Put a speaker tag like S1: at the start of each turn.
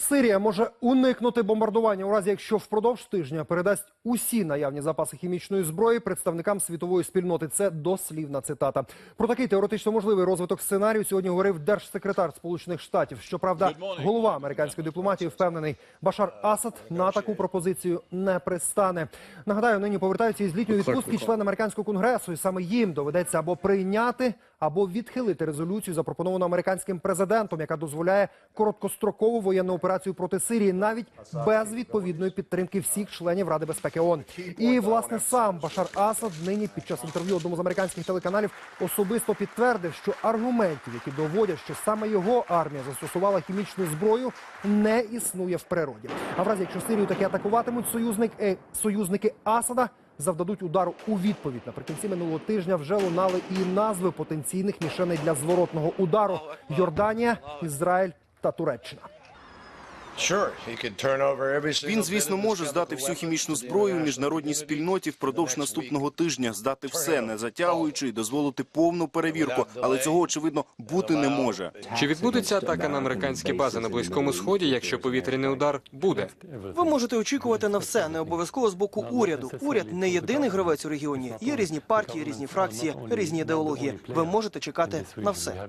S1: Сирія може уникнути бомбардування у разі, якщо впродовж тижня передасть усі наявні запаси хімічної зброї представникам світової спільноти. Це дослівна цитата. Про такий теоретично можливий розвиток сценарію сьогодні говорив держсекретар Сполучених Штатів. Щоправда, голова американської дипломатії впевнений, Башар Асад на таку пропозицію не пристане. Нагадаю, нині повертаються із літньої відпустки члени американського конгресу, і саме їм доведеться або прийняти, або відхилити резолюцію, запропоновану американським президентом, яка дозволяє короткострокову воєнну операцію проти Сирії, навіть без відповідної підтримки всіх членів Ради безпеки ООН. І власне сам Башар Асад нині під час інтерв'ю одному з американських телеканалів особисто підтвердив, що аргументів, які доводять, що саме його армія застосувала хімічну зброю, не існує в природі. А в разі, якщо Сирію таки атакуватимуть, союзник е, союзники Асада завдадуть удару у відповідь. Наприкінці минулого тижня вже лунали і назви потенційних мішеней для зворотного удару: Йорданія, Ізраїль та Туреччина.
S2: Він, звісно, може здати всю хімічну зброю в міжнародній спільноті впродовж наступного тижня, здати все, не затягуючи і дозволити повну перевірку. Але цього очевидно бути не може.
S3: Чи відбудеться атака на американські бази на близькому сході, якщо повітряний удар буде?
S4: Ви можете очікувати на все, не обов'язково з боку уряду. Уряд не єдиний гравець у регіоні. Є різні партії, різні фракції, різні ідеології. Ви можете чекати на все.